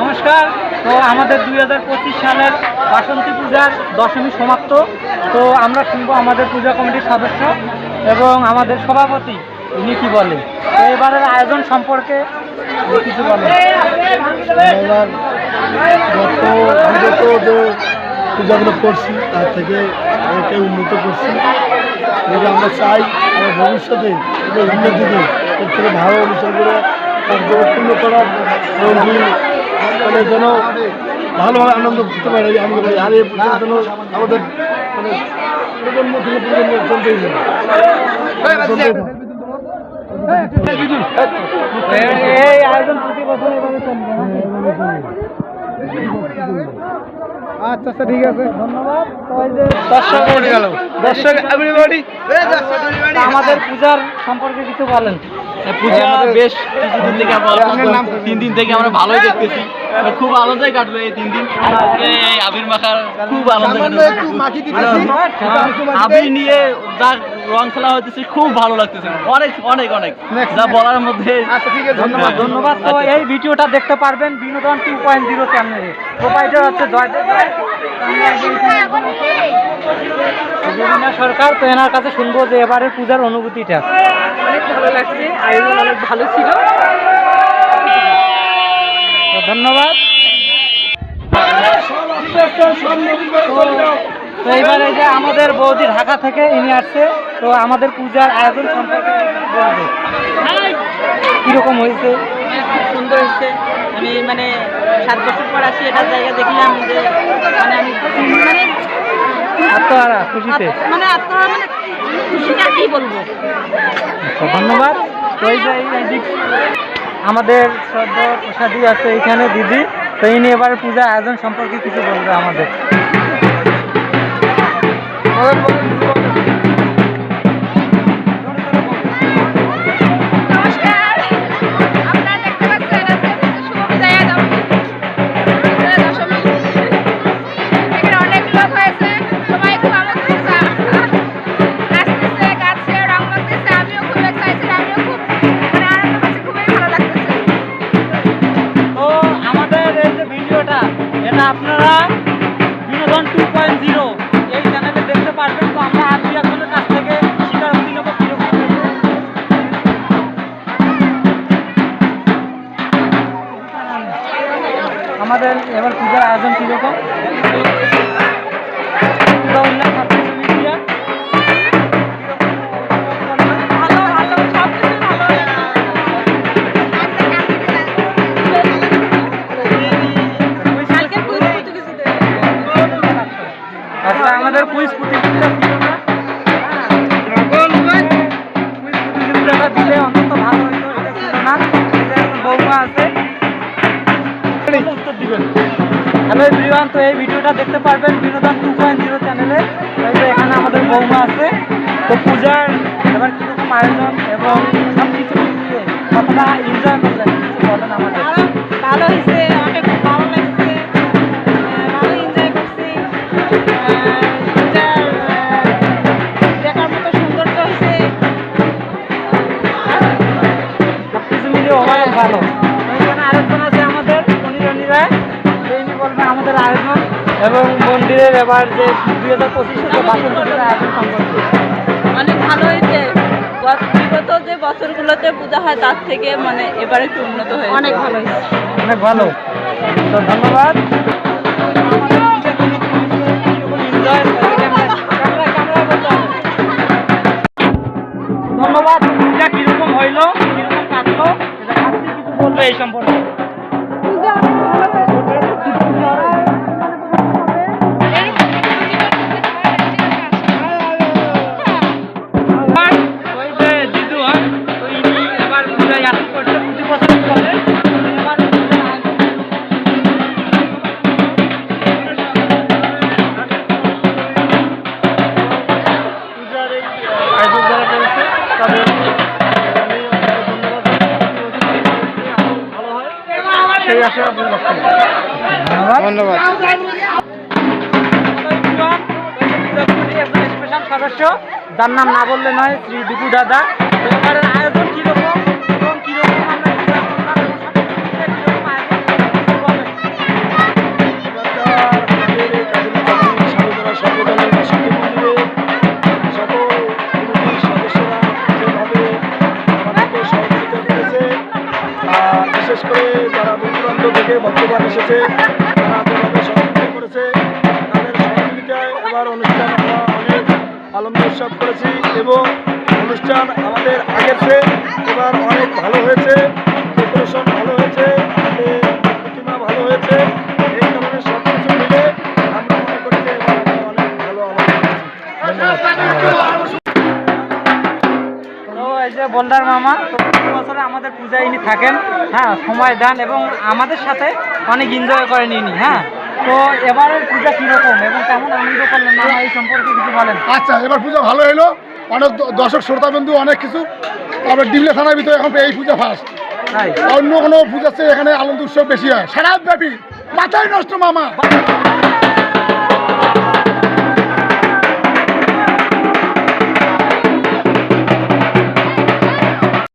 নমস্কার। তো আমাদের দুই হাজার পঁচিশ সালের বাসন্তী পূজার দশমী সমাপ্ত। তো আমরা শুনব আমাদের পূজা কমিটির সদস্য এবং আমাদের সভাপতি উনি কি বলেন তো এবারের আয়োজন সম্পর্কে কিছু বলেন। এবার পূজাগুলো করছি, তার থেকে অনেকটাই উন্নত করছি। আমরা চাই, আমার ভবিষ্যতে এটা উন্নতি থেকে ভালো অনুষ্ঠান করে কার্যকর্পূর্ণ করার মানে যেন ভালোভাবে আনন্দ করতে পারে বলি আর এই জন্য আমাদের মানে প্রজন্ম থেকে প্রজন্ম চলতেই হবে চলতেই থাকবে। এই- এই আয়োজন প্রতি বছর এভাবে চলবে আচ্ছা আচ্ছা ঠিক আছে। ধন্যবাদ। তো দর্শক দর্শক আমাদের পূজার সম্পর্কে কিছু বলেন। পূজা বেশ কিছুদিন থেকে তিন দিন থেকে আমরা ভালোই দেখতেছি। খুব আনন্দই কাটলো এই তিন দিন। এই আবির মাখার খুব আনন্দ আবির নিয়ে যা রং খেলা হইতেছে খুব ভালো লাগতেছে। অনেক অনেক অনেক। যা বলার মধ্যে আচ্ছা ঠিক আছে ধন্যবাদ। ধন্যবাদ। তো এই ভিডিওটা দেখতে পারবেন বিনোদন টু পয়েন্ট জিরো চ্যানেলে হচ্ছে জয়দেব সরকার তো এনার কাছে শুনব যে এবারের পূজার অনুভূতিটা। ভালো লাগছে আয়োজন অনেক ভালো ছিল। ধন্যবাদ। তো এইবারে যে আমাদের বৌদি ঢাকা থেকে ইনি আসছে তো আমাদের পূজার আয়োজন সম্পর্কে বলবে। কীরকম হয়েছে? খুব সুন্দর হয়েছে। আমি মানে সাত বছর পর আসি এটা জায়গা দেখলাম যে মানে আমি মানে আত্মহারা খুশিতে। মানে আত্মা মানে খুশিটা কি বলব? ধন্যবাদ। আমাদের শ্রদ্ধা প্রসাদী আছে এইখানে দিদি তো ইনি এবার পূজা আয়োজন সম্পর্কে কিছু বলবে আমাদের। নমস্কার। আপনারা আপনারা বিনোদন টু পয়েন্ট জিরো এই চ্যানেলে দেখতে পারবেন। তো আমরা আজকে কাছ থেকে স্বীকারোক্তি আমাদের এবার পূজার আয়োজন কীরকম? আমাদের কুইজ প্রতিযোগিতা ছিল না। কুইজ প্রতিযোগিতাটা দিলে অন্তত ভালো হইতো এটা ছিল না। এই যে এখন বৌমা আছে। উত্তর দিবেন। হ্যালো এভরিওয়ান তো এই ভিডিওটা দেখতে পারবেন বিনোদন টু পয়েন্ট জিরো চ্যানেলে এখানে আমাদের বৌমা আছে। তো পূজার এবার কীরকম আয়োজন এবং সব কিছু কতটা এনজয় করলেন কিছু বলেন আমাদের। ভালো হয়েছে ভালো। এখানে আরেকজন আছে আমাদের মনিরণী রায়। আমাদের আয়োজন। এবং মন্দিরের এবার যে দুই হাজার পঁচিশে যে পূজার আয়োজন সম্পর্কে। অনেক ভালো হয়েছে। বিগত যে বছরগুলোতে পূজা হয় তার থেকে মানে এবার একটু উন্নত হয়েছে। অনেক ভালো অনেক ভালো। তো ধন্যবাদ। কিছু বলবে ধন্যবাদ সদস্য যার নাম না বললে নয় শ্রী ডিপু দাদা এবারের আয়োজন কীরকম এবং বিশেষ করে থেকে বর্তমান এসেছে। তারা যেভাবে সহযোগিতা করেছে। তাদের সহযোগিতায় এবার অনুষ্ঠান আমরা অনেক আনন্দ উৎসব করেছি এবং অনুষ্ঠান আমাদের আগের এবার অনেক ভালো হয়েছে। ডেকোরেশন ভালো হয়েছে আমাদের প্রতিমা ভালো হয়েছে। এই কারণে সব কিছু মিলে আমরা মনে করি এবার অনেক ভালো আনন্দ বলদার মামা। প্রতি বছরে আমাদের পূজায় ইনি থাকেন। হ্যাঁ সময় দেন এবং আমাদের সাথে অনেক এনজয় করেন ইনি হ্যাঁ। তো এবারের পূজা কীরকম এবং কেমন আনন্দ করলেন মামা এই সম্পর্কে কিছু বলেন। আচ্ছা এবার পুজো ভালো হলো অনেক দর্শক শ্রোতা বন্ধু অনেক কিছু। তারপর ডিমলে থানার ভিতরে এখন এই পূজা ফার্স্ট। অন্য কোনো পূজার চেয়ে এখানে আনন্দ উৎসব বেশি হয়। সারা ব্যাপী মাথায় নষ্ট মামা।